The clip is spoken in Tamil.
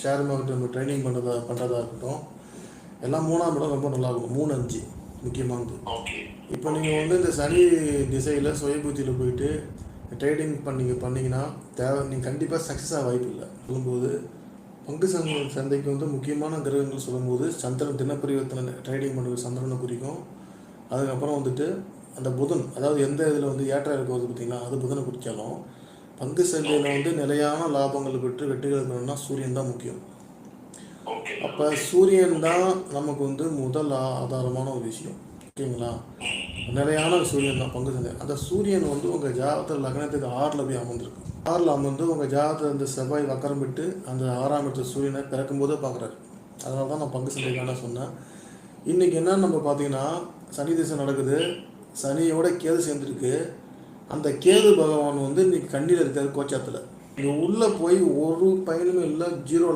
ஷேர் மார்க்கெட் நம்ம ட்ரைனிங் பண்ணுறதா பண்ணுறதா இருக்கட்டும். எல்லாம் மூணாம் இடம் ரொம்ப நல்லா இருக்கும் மூணு அஞ்சு முக்கியமானது. இப்போ நீங்கள் வந்து இந்த சனி திசையில் சுயபுத்தியில் போயிட்டு ட்ரேடிங் பண்ணீங்க பண்ணீங்கன்னா தேவை நீங்கள் கண்டிப்பாக சக்ஸஸ் ஆக வாய்ப்பு இல்லை. சொல்லும்போது பங்கு சந்தை சந்தைக்கு வந்து முக்கியமான கிரகங்கள் சொல்லும்போது சந்திரன் தினப்பரிவர்த்தனை ட்ரேடிங் பண்ணுறது சந்திரனை குறிக்கும். அதுக்கப்புறம் வந்துட்டு அந்த புதன் அதாவது எந்த இதில் வந்து ஏற்றம் இருக்க வருது பார்த்தீங்களா அது புதனை குறித்தாலும் பங்கு சந்தையில் வந்து நிலையான லாபங்கள் பெற்று வெற்றிகள் இருக்கணும்னா சூரியன் தான் முக்கியம். அப்போ சூரியன் தான் நமக்கு வந்து முதல் ஆதாரமான ஒரு விஷயம். ஓகேங்களா? நிலையான சூரியன் தான் பங்கு சந்தை. அந்த சூரியன் வந்து உங்கள் ஜாதகத்தில் லக்னத்துக்கு ஆறில் போய் அமர்ந்திருக்கு. ஆறில் அமர்ந்து உங்கள் ஜாதகத்தில் இந்த செவ்வாய் வக்கரம் விட்டு அந்த ஆறாம் இடத்து சூரியனை பிறக்கும்போதே பார்க்குறாரு. அதனால தான் நான் பங்கு சந்தைக்கான சொன்னேன். இன்றைக்கி என்ன நம்ம பார்த்தீங்கன்னா சனி திசை நடக்குது. சனியோட கேது சேர்ந்துருக்கு. அந்த கேது பகவான் வந்து இன்னைக்கு கண்ணியில் இருக்கார் கோச்சாத்தில் இங்கே உள்ளே போய் ஒரு பயனுமே இல்லை ஜீரோ